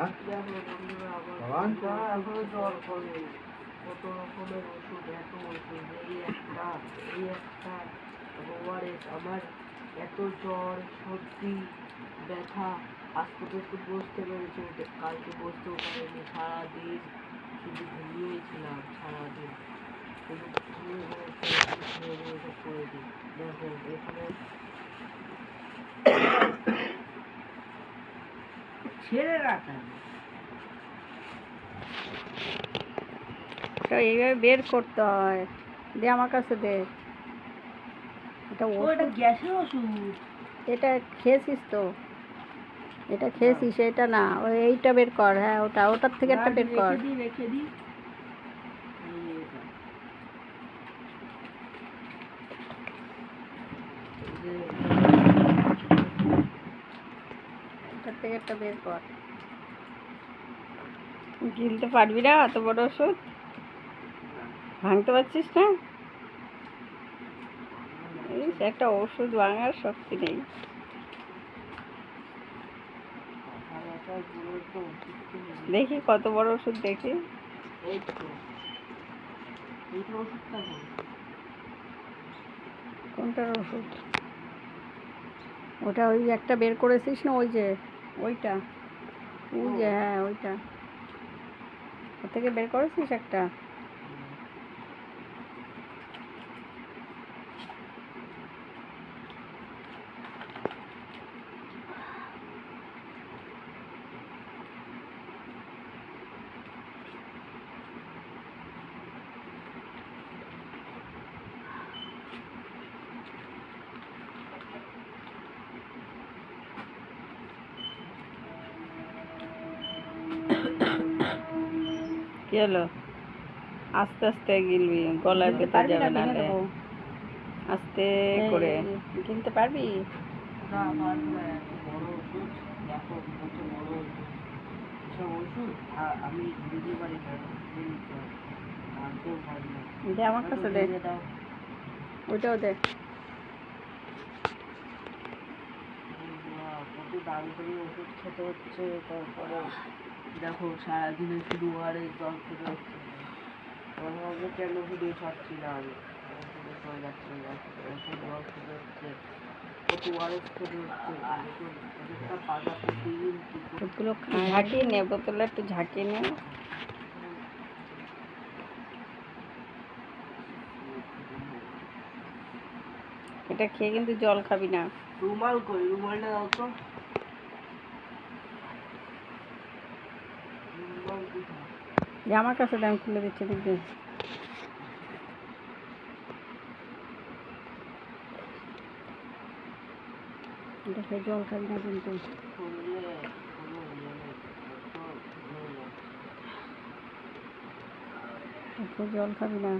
হ্যাঁ কত রকমের ওষুধ এত ওষুধ এই একটা এই একটা ওআরএস আমার এত জ্বর সর্দি ব্যথা আজকে তো একটু বসতে পেরেছি কালকে বসতেও পারিনি সারাদিন শুধু ঘুমিয়েছিলাম সারাদিন শুধু ঘুমিয়ে করে দিই দেখো এখানে ছেড়ে রাখা। তো এইভাবে বের করতে হয়। দে আমার কাছে দে। এটা ও ওষুধ। এটা গ্যাসের ওষুধ? এটা খেয়েছিস তো? এটা খেয়েছিস এটা না। ওই এইটা বের কর। হ্যাঁ ওটা ওটার থেকে একটা বের কর। রেখে দিই রেখে দিই এই এটা। এই যে ওটার থেকে একটা বের কর গিলতে পারবি না অত বড় ওষুধ ভাঙতে পারছিস না একটা ওষুধ ভাঙার শক্তি নেই। দেখি কত বড় ওষুধ দেখি? কোনটার ওষুধ ওটা ওই একটা বের করেছিস না ওই যে ওইটা। ওই যে হ্যাঁ ওইটা। ওর থেকে বের করেছিস একটা? কি হলো? আস্তে আস্তে গিলবি গলায় গিলতে পেতে যাবে না। আস্তে করে। গিলতে পারবি? দে আমার কাছে দে। ওইটাও দে। কত দামি করে ওষুধ খেতে হচ্ছে তারপরে দেখো সারাদিনে শুধু আরে জল খেতে হচ্ছে ভাবছে কেন ভিডিও ছাড়ছি না আমি? যাচ্ছে এখন জল খেতে হচ্ছে। কত ওয়ারেস খেতে হচ্ছে? পাতা প্রতিদিন ওগুলো ঝাঁকিয়ে নে বোতলে একটু ঝাঁকিয়ে নে। এটা খেয়ে কিন্তু জল খাবি না। রুমাল কই? রুমালটা দাও তো রুমাল কোথায়? যে কাছে দাম খুলে দিচ্ছে দেখবি। জল খাবি না কিন্তু। জল খাবি না।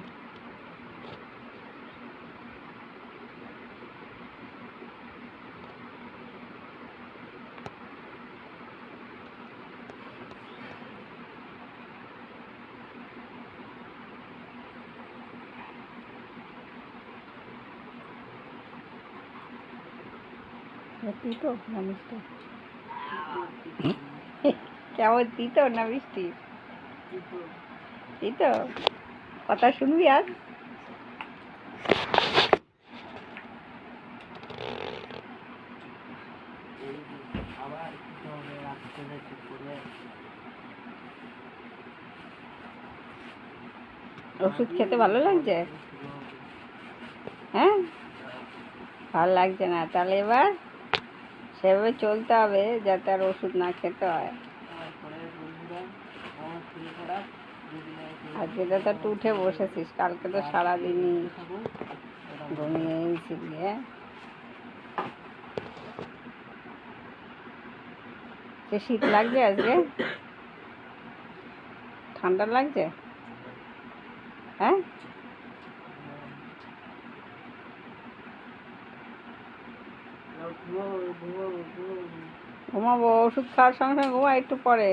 তিতো না মিষ্টি? কেমন তিতো না মিষ্টি? তিতো কথা শুনবি আর ওষুধ খেতে ভালো লাগছে? হ্যাঁ? ভালো লাগছে না। তাহলে এবার সেভাবে চলতে হবে যাতে আর ওষুধ না খেতে হয়। আজকে তো একটু উঠে বসেছিস, কালকে তো সারাদিনই সে শীত লাগছে আজকে? ঠান্ডা লাগছে? হ্যাঁ? ঘুমাবো ওষুধ খাওয়ার সঙ্গে সঙ্গে ঘুমা একটু পরে।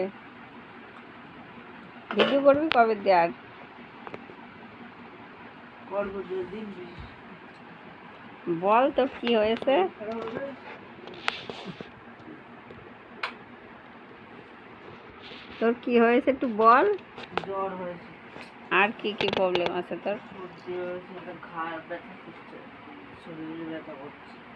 ভিডিও করবি কবে যদি বল তো কি হয়েছে? তোর কি হয়েছে একটু বল। জ্বর হয়েছে। আর কি কি প্রবলেম আছে তোর? সর্দি হয়েছে ব্যথা করছে শরীরে ব্যথা করছে।